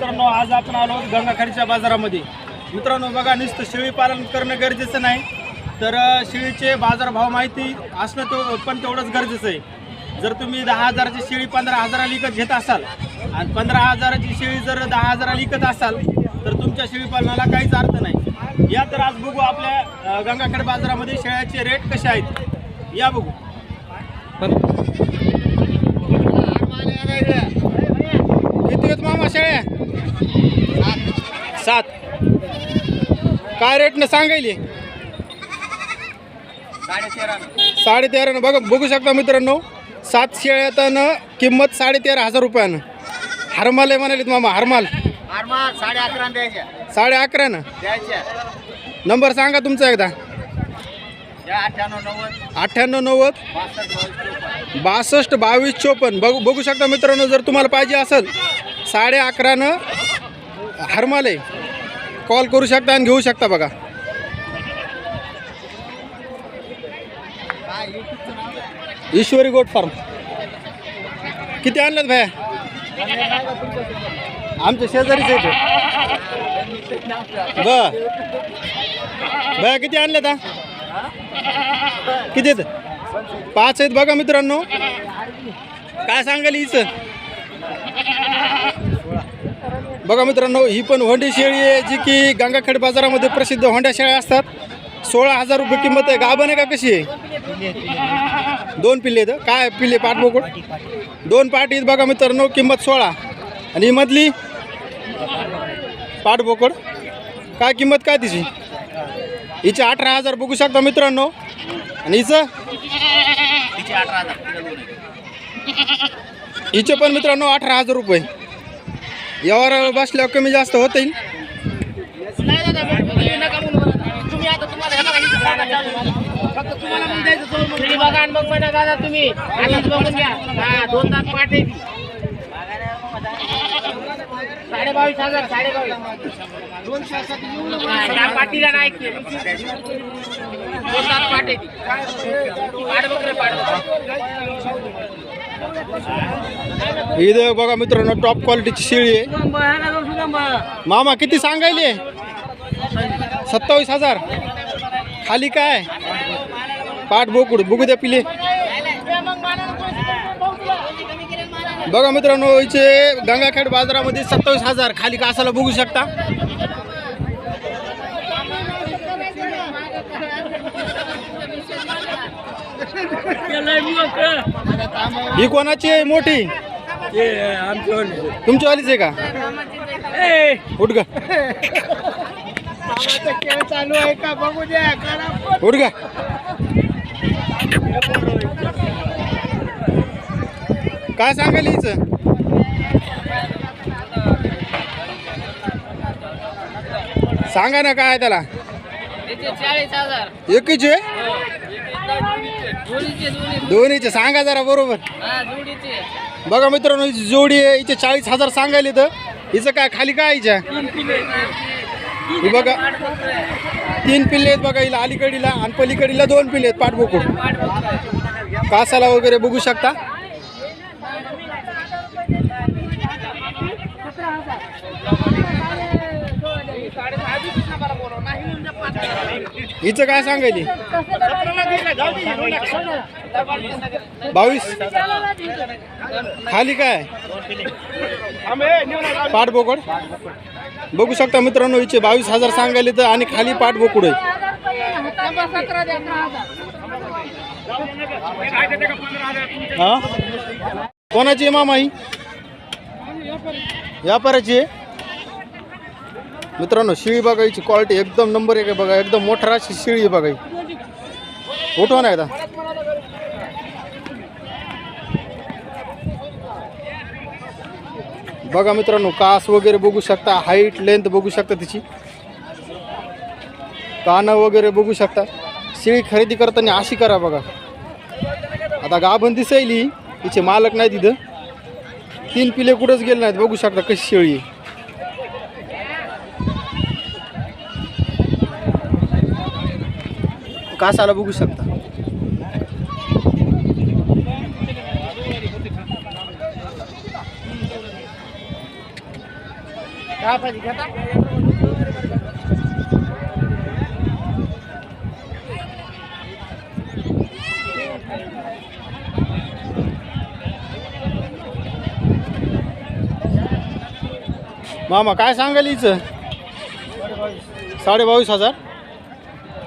मित्रांनो आज आपण आलो गंगाखेडच्या बाजारामध्ये. मित्रांनो बघा नुसतं शेळी पालन करणं गरजेचं नाही. तर शेळीचे बाजारभाव माहिती असणं तो पण तेवढंच गरजेचं आहे. जर तुम्ही दहा हजाराची शेळी पंधरा हजाराला विकत घेत असाल आणि पंधरा हजाराची शेळी जर दहा हजाराला विकत असाल तर तुमच्या शेळी पालनाला काहीच अर्थ नाही. या तर आज बघू आपल्या गंगाखेड बाजारामध्ये शेळ्याचे रेट कसे आहेत. या बघू किती आहेत मामा शेळ्या सात काय रेटनं सांगायले? साडे तेरानं बघा बघू शकता मित्रांनो सात शेळ्यातनं किंमत साडे तेरा हजार रुपयानं. हरमाल आहे म्हणालेत मामा हरमाल. साडे अकरा द्यायच्या. साडे अकरानं द्यायच्या. नंबर सांगा तुमचा एकदा. अठ्ठ्याण्णव नव्वद. बासष्ट बावीस चोपन्न. बघू बघू शकता मित्रांनो जर तुम्हाला पाहिजे असेल साडे अकरानं हरमाल आहे कॉल करू शकता आणि घेऊ शकता बघा. ईश्वरी गोट फार्म. किती आणलं भया? आमच्या शेजारीच येतो ब भया किती आणले आता किती पाच आहेत बघा मित्रांनो. काय सांगाल हिच बघा मित्रांनो ही पण होंडी शेळी आहे जी की गंगाखेड बाजारामध्ये प्रसिद्ध होंड्या शेळ्या असतात. सोळा हजार रुपये किंमत आहे. गाभण आहे का कशी आहे? दोन पिल्ले आहेत काय पिल्ले पाठबोकड दोन पाटी आहेत बघा मित्रांनो किंमत सोळा. आणि ही मधली? पाठबोकड काय किंमत काय तिची? हिची अठरा हजार बघू शकता मित्रांनो. आणि हिचं. हिचे पण मित्रांनो अठरा हजार रुपये. यावर बसल्यावर कमी जास्त होता येईल नाही दादा, मग नका तुम्ही आता तुम्हाला फक्त तुम्हाला दादा तुम्ही. बघून घ्या. दोन तास पाठ आहे ती. हजार पाटीला नाही दोन तास पाठ आहे पाठ इथं बघा मित्रांनो टॉप क्वालिटीची शेळी आहे. मामा किती सांगायले? सत्तावीस हजार. खाली काय? पाठ बोकुड बघू द्या पिले. बघा मित्रांनो इथे गंगाखेड बाजारामध्ये सत्तावीस हजार. खाली कासाला बघू शकता? ही कोणाची आहे? मोठी? तुमच्यावालीच आहे का? उठ गा. खेळ चालू आहे का? बघू द्या. उठ गा. काय सांगाल हिचं? सांगा ना काय त्याला? चाळीस हजार. एकीच? दोन्हीचे सांगा जरा बरोबर. हा जोडीचे. बघा मित्रांनो हिची जोडी आहे हिचे चाळीस हजार सांगायले तर हिचं काय खाली काय हिच्या? ही बघा. तीन पिल्ले आहेत बघा हिला अलीकडीला आणि पलीकडीला दोन पिल्ले आहेत पाठबोकूड. कासाला वगैरे बघू शकता. हिचं काय सांगायली बावीस? खाली काय? पाठबोकड बघू शकता मित्रांनो हिचे बावीस हजार सांगायले तर आणि खाली पाठबोकड आहे. हा? कोणाची मामाई मामा ही? व्यापाराची आहे? मित्रांनो शिळी बघायची क्वालिटी एकदम नंबर एक आहे बघा. एकदम मोठा अशी शिळी आहे बघा उठवा ना एकदा. बघा मित्रांनो कास वगैरे बघू शकता हाईट लेंथ बघू शकता तिची. कानं वगैरे बघू शकता. शिळी खरेदी करताना अशी करा बघा. आता गाभण दिसायली तिचे मालक नाही तिथं. तीन पिले कुठंच गेले नाहीत बघू शकता कशी शेळी आहे. कासाला बघू शकता? मामा काय सांगाल हिचं? साडे बावीस हजार?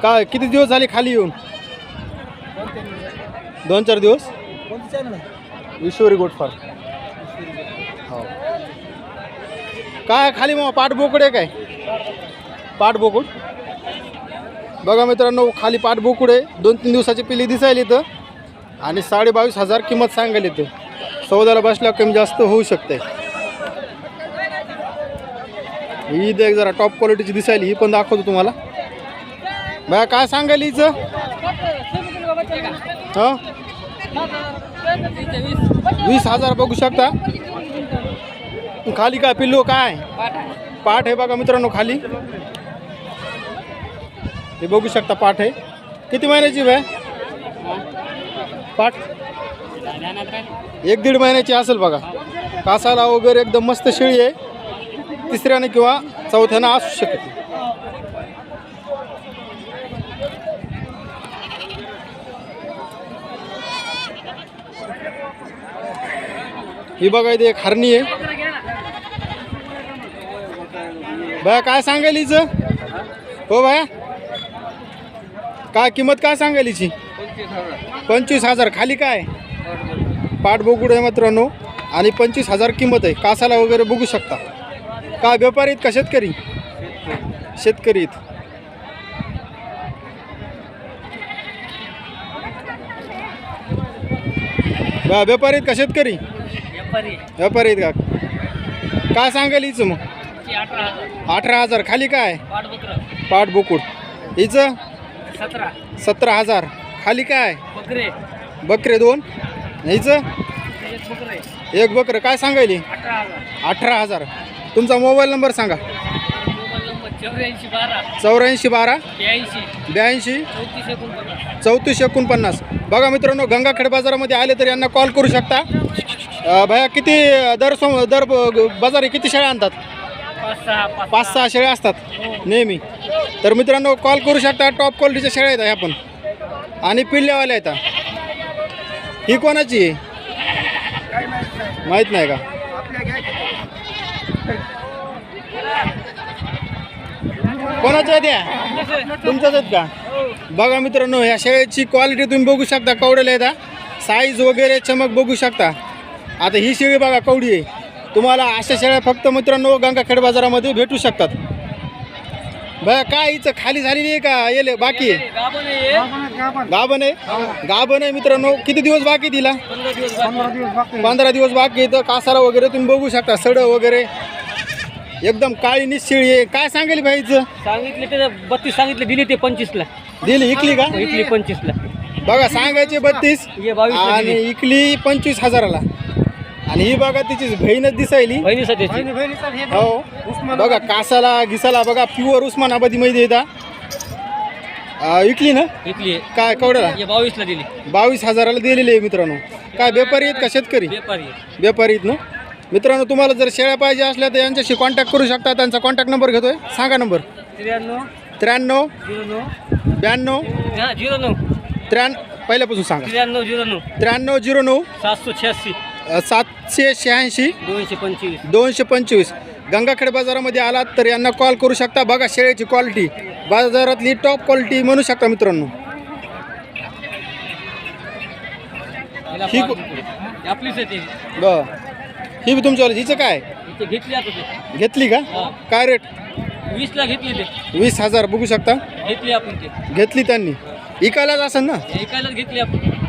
काय किती दिवस झाले खाली येऊन? दोन चार दिवस? ईश्वरी गोटफार हो. काय खाली मग पाठ बोकड आहे काय? पाठ बोकुड? बघा मित्रांनो खाली पाठ बोकुड आहे. दोन तीन दिवसाची पिली दिसायला इथं. आणि साडे बावीस हजार किंमत सांगायला इथं. सौदाला बसल्यावर कमी जास्त होऊ शकते ही एक जरा टॉप क्वालिटीची दिसायली ही पण दाखवतो तुम्हाला. बघा काय सांगाल हिच? वीस हजार बघू शकता? खाली काय पिल्लू काय? पाठ आहे बघा मित्रांनो खाली. हे बघू शकता पाठ आहे. किती महिन्याची बाय पाठ? एक दीड महिन्याची असेल बघा. कासाला वगैरे एकदम मस्त शेळी आहे. तिसऱ्याने किंवा चौथ्यानं असू शकते. ही बघा इथे एक हरणी आहे. बाया काय सांगायला हिचं? हो बाया काय किंमत काय सांगायला हिची? पंचवीस हजार. खाली काय? पाठबोगुड आहे मित्रांनो. आणि पंचवीस हजार किंमत आहे. कासाला वगैरे बघू शकता. काय व्यापारी आहेत का शेतकरी? शेतकरी आहेत. बा व्यापारी आहेत का शेतकरी? व्यापारी आहेत का? काय सांगाल हिचं मग? अठरा हजार. खाली काय? पाठ बोकुड. हिचं? सतरा. सतरा हजार. खाली काय? बकरे. बकरे दोन. हिचं? एक बकरे एक बकरं. काय सांगायली अठरा हजार. अठरा हजार. तुमचा मोबाईल नंबर सांगा. मोबाईल नंबर चौऱ्याऐंशी बारा. चौऱ्याऐंशी बारा. ब्याऐंशी. ब्याऐंशी. चौतीस एकोणपन्नास. चौतीस एकोणपन्नास. बघा मित्रांनो गंगाखेड बाजारामध्ये आले तर यांना कॉल करू शकता. भैया किती दर सोम दर बाजारी किती शेळ्या आणतात? पाच सहा शेळ्या असतात नेहमी. तर मित्रांनो कॉल करू शकता टॉप क्वालिटीच्या शेळ्या आहेत ह्या पण. आणि पिल्ल्यावाल्या आहेत ही. कोणाची? आहे माहीत नाही का? कोणाच्या आहेत या? तुमच्याच आहेत का? बघा मित्रांनो ह्या शेळ्याची क्वालिटी तुम्ही बघू शकता कवडेला येतात साईज वगैरे चमक बघू शकता. आता ही शेळी बघा कवडी आहे. तुम्हाला अशा शेळ्या फक्त मित्रांनो गंगाखेड बाजारामध्ये भेटू शकतात. बघा काय हिचं खाली झालेली आहे का? येले बाकी आहे. गाभण आहे? गाभण आहे मित्रांनो. किती दिवस बाकी तिला? पंधरा दिवस बाकी. आहे. तर कासारा वगैरे तुम्ही बघू शकता सड वगैरे. एकदम काळी निश्चिळी आहे. काय सांगेल भाई हिचं सांगितले ते बत्तीस सांगितले दिली ते पंचवीसला. दिली इकली का? इकली पंचवीसला. बघा सांगायचे बत्तीस आणि दिली. इकली पंचवीस हजाराला. आणि ही बघा तिची बहीणच दिसायली. बहिणी सध्याची हो. बघा कासाला घिसाला बघा प्युअर उस्मानाबादी मध्ये येतात विकली ना? इकली काय कवड्याला ये बावीसला दिली. बावीस हजाराला दिलेली आहे मित्रांनो. काय व्यापारी आहेत का शेतकरी? व्यापारी व्यापारी आहेत ना? मित्रांनो तुम्हाला जर शेळ्या पाहिजे असल्या तर यांच्याशी कॉन्टॅक्ट करू शकता. त्यांचा कॉन्टॅक्ट नंबर घेतोय. सांगा नंबर त्र्याण्णव. त्र्याण्णव. ब्याण्णव. हा झिरो नऊ. त्र्याण्णव. पहिल्यापासून सांगा. त्र्याण्णव झिरो नऊ. त्र्याण्णव झिरो नऊ. सातशे अ, सातशे शहाऐंशी? दोनशे पंचवीस. दोनशे पंचवीस. गंगाखेड बाजारामध्ये आलात तर यांना कॉल करू शकता. बघा शेळ्याची क्वालिटी. बाजारातली टॉप क्वालिटी म्हणू शकता मित्रांनो. ही को- आपलीच आहे ती. ब ही बी तुमच्यावाली हिचं काय? इथे घेतली आता ते. घेतली का? हा. काय रेट वीसला घेतली ते. वीस हजार. बघू शकता. घेतली आपण ते. घेतली त्यांनी. इकायलाच असेल ना? एकालाच घेतली आपण.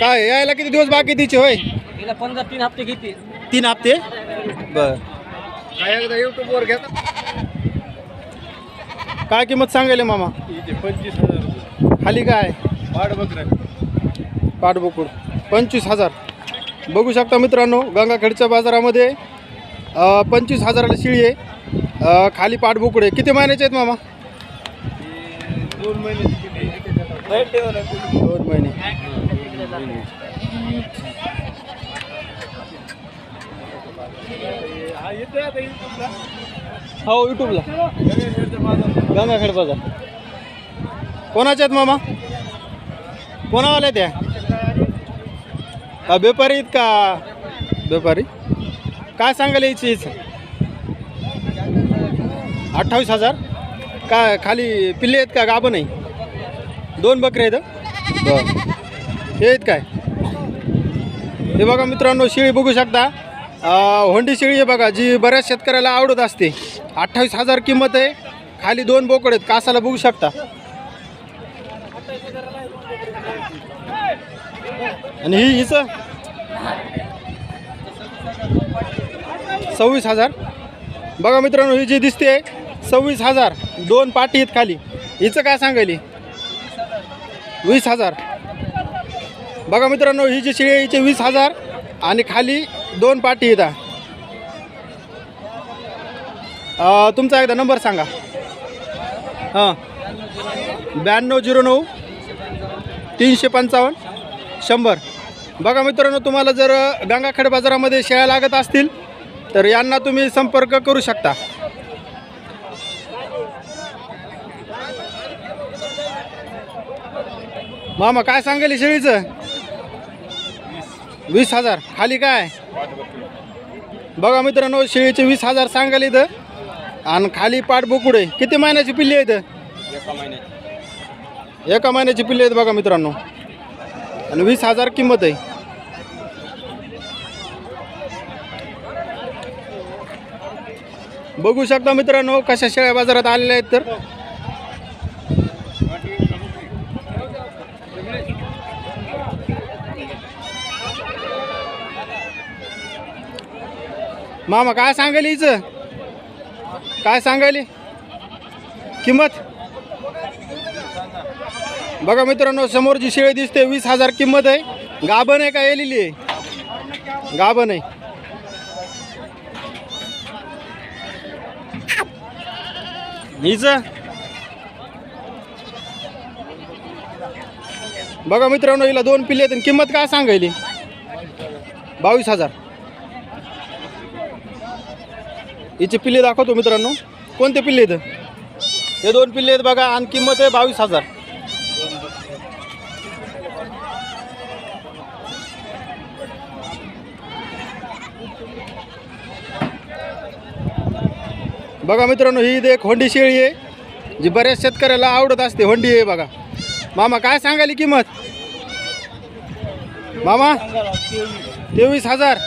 काय यायला किती दिवस बाकी तिचे होय? तिला पंधरा तीन हप्ते घेतली तीन हप्ते? बर. काय एकदा युट्यूबवर घेत काय किंमत सांगायला मामा? पंचवीस हजार खाली काय? पाठबोकुड पंचवीस हजार. बघू शकता मित्रांनो गंगाखेडच्या बाजारामध्ये पंचवीस हजाराला शिळी आहे. खाली पाठबोकुड आहे. किती महिन्याचे आहेत मामा? दोन महिने दोन महिने. हो युट्यूबला गंगाखेडचा बाजार गंगाखेड बाजार. कोणाच्या आहेत मामा? कोणावाल्या त्या का व्यापारी आहेत का? व्यापारी काय सांगायला यायची हीच अठ्ठावीस हजार? काय खाली पिल्ले आहेत का? गाबं नाही? दोन बकरे आहेत बरं. हे आहेत काय? हे बघा मित्रांनो शेळी बघू शकता. होंडी शेळी आहे बघा जी बऱ्याच शेतकऱ्याला आवडत असते. अठ्ठावीस हजार किंमत आहे. खाली दोन बोकड आहेत कासाला बघू शकता. आणि ही हिचं? सव्वीस हजार. बघा मित्रांनो ही जी दिसते सव्वीस हजार. दोन पाटी आहेत खाली. हिचं काय सांगायली? वीस हजार. बघा मित्रांनो ही जी शिळी आहे हिचे वीस हजार आणि खाली दोन पाटी येतात तुमचा एकदा नंबर सांगा. हां. ब्याण्णव झिरो नऊ तीनशे पंचावन्न शंभर. बघा मित्रांनो तुम्हाला जर गंगाखेड बाजारामध्ये शेळ्या लागत असतील तर यांना तुम्ही संपर्क करू शकता. मामा काय सांगेल शेळीचं? वीस हजार. खाली काय? बघा मित्रांनो शेळीचे वीस हजार सांगाल इथं. आणि खाली पाठ बोकुडे किती महिन्याची पिल्ली आहेत? एका महिन्याची पिल्ली आहेत बघा मित्रांनो. आणि वीस हजार किंमत आहे. बघू शकता मित्रांनो कशा शेळ्या बाजारात आलेल्या आहेत तर. मामा काय सांगायला हिचं? काय सांगायली? किंमत? बघा मित्रांनो समोर जी शेळी दिसते वीस हजार किंमत आहे. गाभण आहे का येलेली आहे? गाभण आहे. हिचं? बघा मित्रांनो हिला दोन पिल्ले आहेत किंमत काय सांगायली? बावीस हजार. हिची पिल्ले दाखवतो मित्रांनो. कोणते पिल्ले आहेत? हे दोन पिल्ले आहेत बघा आणि किंमत आहे बावीस हजार. बघा मित्रांनो ही इथे एक होंडी शेळी आहे जी बऱ्याच शेतकऱ्याला आवडत असते. होंडी आहे बघा. मामा काय सांगाली किंमत? मामा तेवीस हजार.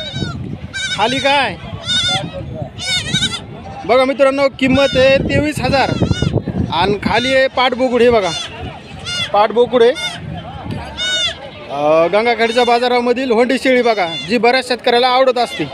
खाली काय? बघा मित्रांनो किंमत आहे तेवीस हजार. आणि खाली आहे पाटबोकुड हे बघा. पाटबोकुड आहे. गंगाखेडच्या बाजारामधील होंडी शेळी बघा जी बऱ्याच शेतकऱ्याला आवडत असते.